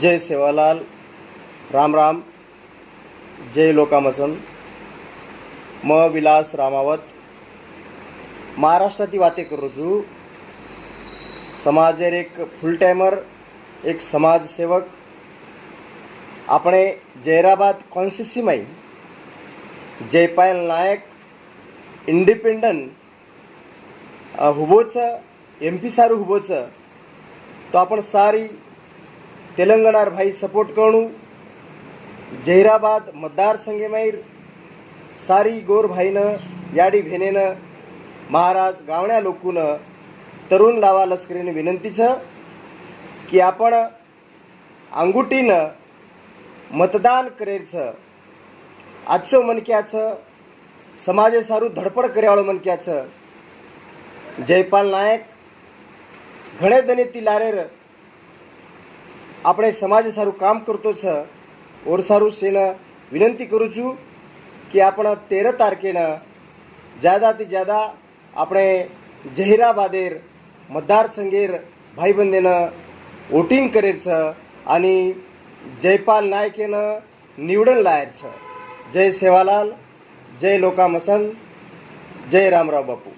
जय सेवालाल राम राम जय लोकामसन म विलास रामावत महाराष्ट्राती वाते करू छू समाजेर एक फुल टायमर एक समाजसेवक આપણે જૈરાબાદ કોન્સ્ટિટ્યુસીમાં જયપાલ નાયક ઇન્ડિપેન્ડન્ટ हुबो छ एम पी सारू हुबो छ तो आपण सारी तेलंगणार भाई सपोर्ट करणू जहिराबाद मतदारसंघेमाईर सारी गोरभाईनं याडी भेनेनं महाराज गावण्या लोकून तरुण लावा लष्करीनं विनंती छ की आपण अंगुटीनं मतदान करेरचं आजचं मनक्याचं समाजे सारू धडपड करेवाळं मनक्याचं. जयपाल नायक घणे दने ती लारेर આપણે સમાજ સારું કામ કરતો છે ઓરસારું સેને વિનંતી કરું છું કે આપણા તેર ज्यादा જ્યાદાથી જ્યાદા આપણે જહેરાબાદેર मतदार संघेर भाईबंदेनं वोटिंग करेलचं आणि जयपाल नाईक यानं निवडून लायचं जय सेवालाल जय लोकामसन जय रामराव बापू